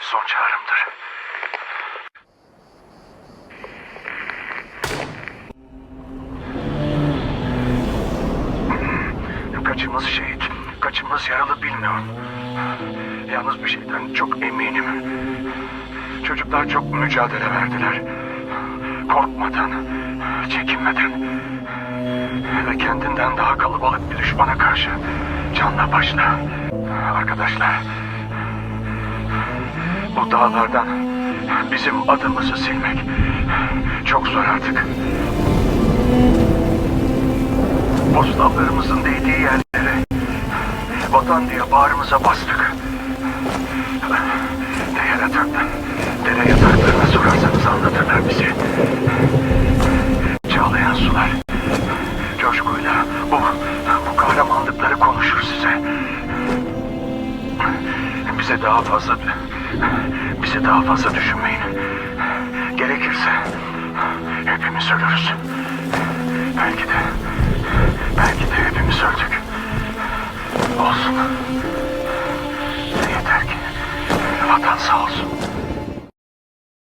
son çağrımdır. Kaçımız şehit, kaçımız yaralı bilmiyorum. Yalnız bir şeyden çok eminim. Çocuklar çok mücadele verdiler. Korkmadan, çekinmeden ve kendinden daha kalabalık bir düşmana karşı canla başla. Arkadaşlar, dağlardan bizim adımızı silmek çok zor artık. Postallarımızın değdiği yerlere vatan diye bağrımıza bastık. Dere yataktan, dere yataklarına sorarsanız anlatırlar bizi. Çağlayan sular, coşkuyla bu, bu kahramanlıkları konuşur size. Bize daha fazla, bize daha fazla düşünmeyin. Gerekirse hepimiz ölürüz. Belki de, belki de hepimiz öldük. Olsun. Yeter ki vatan sağ olsun.